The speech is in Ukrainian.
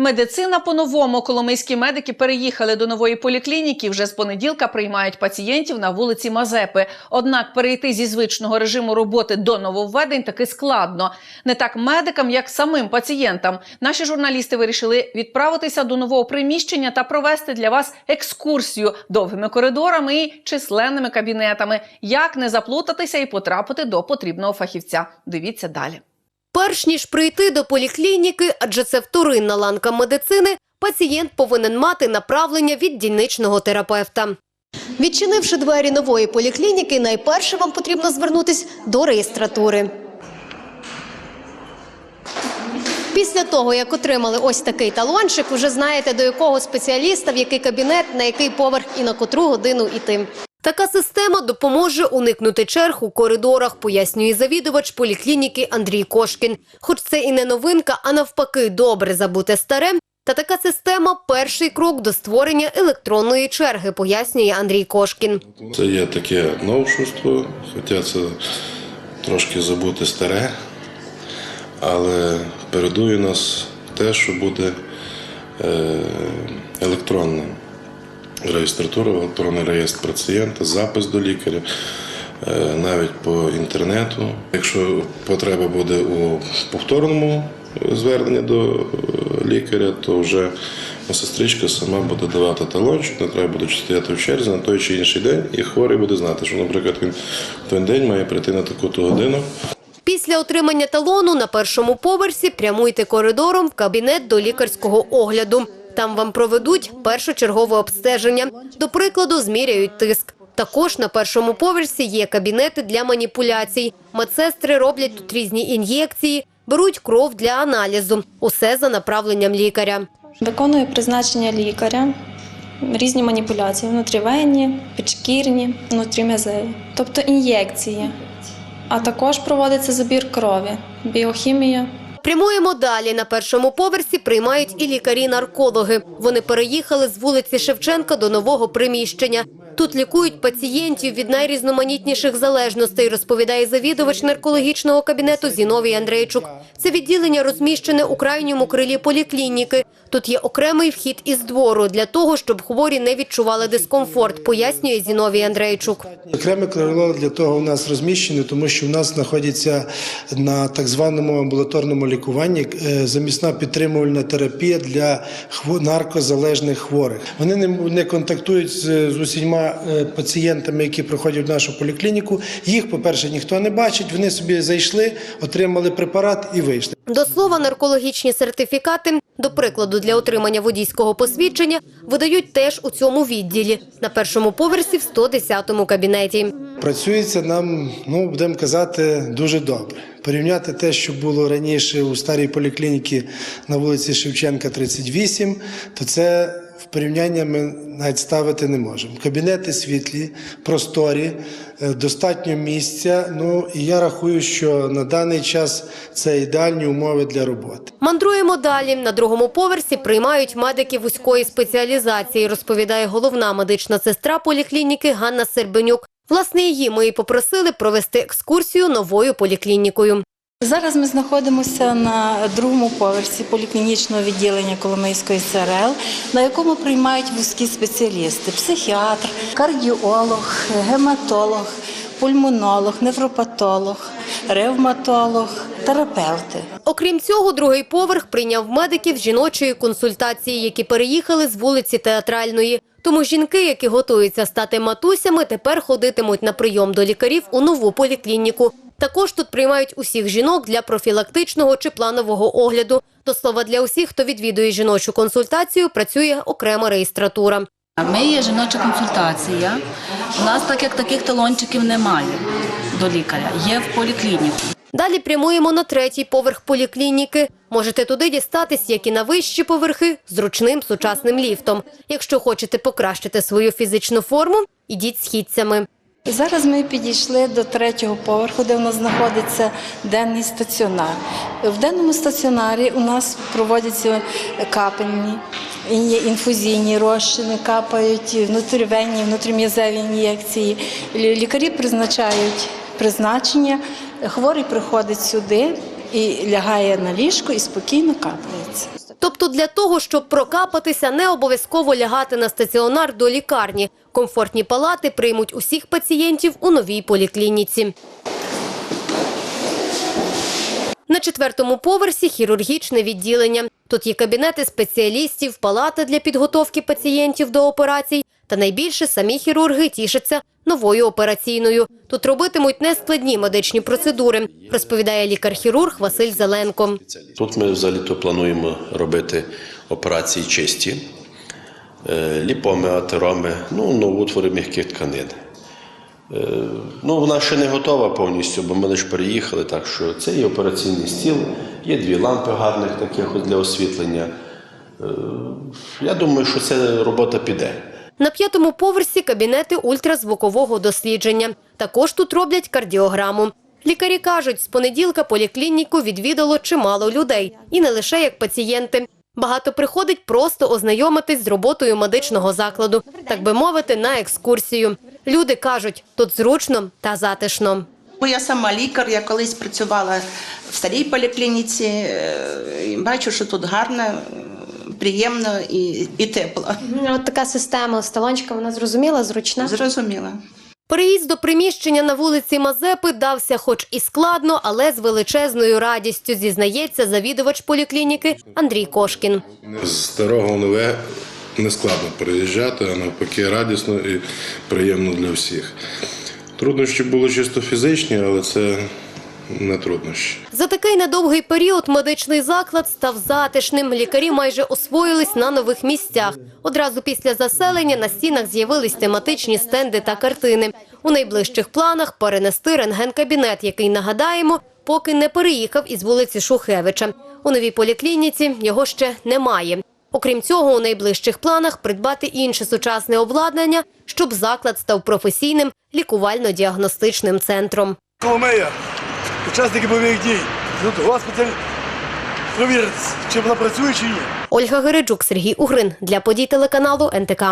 Медицина по-новому. Коломийські медики переїхали до нової поліклініки. Вже з понеділка приймають пацієнтів на вулиці Мазепи. Однак перейти зі звичного режиму роботи до нововведень таки складно. Не так медикам, як самим пацієнтам. Наші журналісти вирішили відправитися до нового приміщення та провести для вас екскурсію довгими коридорами і численними кабінетами. Як не заплутатися і потрапити до потрібного фахівця? Дивіться далі. Перш ніж прийти до поліклініки, адже це вторинна ланка медицини, пацієнт повинен мати направлення від дільничного терапевта. Відчинивши двері нової поліклініки, найперше вам потрібно звернутись до реєстратури. Після того, як отримали ось такий талончик, вже знаєте, до якого спеціаліста, в який кабінет, на який поверх і на котру годину йти. Така система допоможе уникнути черг у коридорах, пояснює завідувач поліклініки Андрій Кошкін. Хоч це і не новинка, а навпаки, добре забути старе. Та така система перший крок до створення електронної черги, пояснює Андрій Кошкін. Це є таке новшуство, хоча це трошки забути старе, але передує нас те, що буде е, електронна реєстратура, електронний реєстр пацієнта, запис до лікаря, е, навіть по інтернету. Якщо потреба буде у повторному зверненні до е, лікаря, то вже сестричка сама буде давати талончик, не треба буде стояти в черзі на той чи інший день, і хворий буде знати, що, наприклад, він в той день має прийти на таку-то годину. Після отримання талону на першому поверсі прямуйте коридором в кабінет до лікарського огляду. Там вам проведуть першочергове обстеження. До прикладу, зміряють тиск. Також на першому поверсі є кабінети для маніпуляцій. Медсестри роблять тут різні ін'єкції, беруть кров для аналізу. Усе за направленням лікаря. Виконую призначення лікаря, різні маніпуляції внутрівенні, підшкірні, внутрім'язеві, тобто ін'єкції. А також проводиться забір крові, біохімія. Прямуємо далі. На першому поверсі приймають і лікарі-наркологи. Вони переїхали з вулиці Шевченка до нового приміщення. Тут лікують пацієнтів від найрізноманітніших залежностей, розповідає завідувач наркологічного кабінету Зіновій Андрейчук. Це відділення розміщене у крайньому крилі поліклініки. Тут є окремий вхід із двору для того, щоб хворі не відчували дискомфорт, пояснює Зіновій Андрейчук. Окреме крило для того у нас розміщене, тому що в нас знаходиться на так званому амбулаторному лікуванні е, замісна підтримувальна терапія для наркозалежних хворих. Вони не, контактують з усіма е, пацієнтами, які приходять в нашу поліклініку. Їх, по-перше, ніхто не бачить. Вони собі зайшли, отримали препарат і вийшли. До слова, наркологічні сертифікати, до прикладу, для отримання водійського посвідчення, видають теж у цьому відділі на першому поверсі в 110-му кабінеті. Працюється нам, ну будемо казати, дуже добре. Порівняти те, що було раніше у старій поліклініці на вулиці Шевченка, 38, то це в порівняння ми навіть ставити не можемо. Кабінети світлі, просторі, е, достатньо місця. Ну і я рахую, що на даний час це ідеальні умови для роботи. Мандруємо далі. На другому поверсі приймають медики вузької спеціалізації, розповідає головна медична сестра поліклініки Ганна Сербенюк. Власне, її ми і попросили провести екскурсію новою поліклінікою. Зараз ми знаходимося на другому поверсі поліклінічного відділення Коломийської СРЛ, на якому приймають вузькі спеціалісти: психіатр, кардіолог, гематолог, пульмонолог, невропатолог, ревматолог, терапевти. Окрім цього, другий поверх прийняв медиків жіночої консультації, які переїхали з вулиці Театральної. Тому жінки, які готуються стати матусями, тепер ходитимуть на прийом до лікарів у нову поліклініку. Також тут приймають усіх жінок для профілактичного чи планового огляду. До слова, для усіх, хто відвідує жіночу консультацію, працює окрема реєстратура. Ми є жіноча консультація. У нас так як таких талончиків немає до лікаря. Є в поліклініку. Далі прямуємо на третій поверх поліклініки. Можете туди дістатись, як і на вищі поверхи, зручним сучасним ліфтом. Якщо хочете покращити свою фізичну форму, ідіть східцями. Зараз ми підійшли до третього поверху, де у нас знаходиться денний стаціонар. В денному стаціонарі у нас проводяться капельні, інфузійні розчини, капають внутрівенні, внутрім'язеві ін'єкції. Лікарі призначають призначення. Хворий приходить сюди і лягає на ліжко і спокійно капається. Тобто для того, щоб прокапатися, не обов'язково лягати на стаціонар до лікарні. Комфортні палати приймуть усіх пацієнтів у новій поліклініці. На четвертому поверсі хірургічне відділення. Тут є кабінети спеціалістів, палата для підготовки пацієнтів до операцій. Та найбільше самі хірурги тішаться новою операційною. Тут робитимуть нескладні медичні процедури, розповідає лікар-хірург Василь Зеленко. Тут ми взагалі-то плануємо робити операції чисті, е, ліпоми, атероми, ну, новоутвори м'яких тканин. Е, Ну, вона ще не готова повністю, бо ми лише переїхали, так що це є операційний стіл, є дві лампи гарних таких для освітлення. Е, Я думаю, що ця робота піде. На п'ятому поверсі кабінети ультразвукового дослідження. Також тут роблять кардіограму. Лікарі кажуть, з понеділка поліклініку відвідало чимало людей, і не лише як пацієнти. Багато приходить просто ознайомитись з роботою медичного закладу, так би мовити, на екскурсію. Люди кажуть, тут зручно та затишно. Бо я сама лікар, я колись працювала в старій поліклініці, е, бачу, що тут гарно, приємно і, і тепло. От така система з талончиком, вона зрозуміла, зручна. Зрозуміла. Переїзд до приміщення на вулиці Мазепи дався хоч і складно, але з величезною радістю, зізнається завідувач поліклініки Андрій Кошкін. З старого нове не складно переїжджати, а навпаки радісно і приємно для всіх. Труднощі були чисто фізичні, але це не труднощі. За такий недовгий період медичний заклад став затишним. Лікарі майже освоїлись на нових місцях. Одразу після заселення на стінах з'явились тематичні стенди та картини. У найближчих планах перенести рентген-кабінет, який, нагадаємо, поки не переїхав із вулиці Шухевича. У новій поліклініці його ще немає. Окрім цього, у найближчих планах придбати інше сучасне обладнання, щоб заклад став професійним лікувально-діагностичним центром. Коломея, учасники бойових дій. Тут госпіталь провірить, чи вона працює чи ні. Ольга Гериджук, Сергій Угрин для подій телеканалу НТК.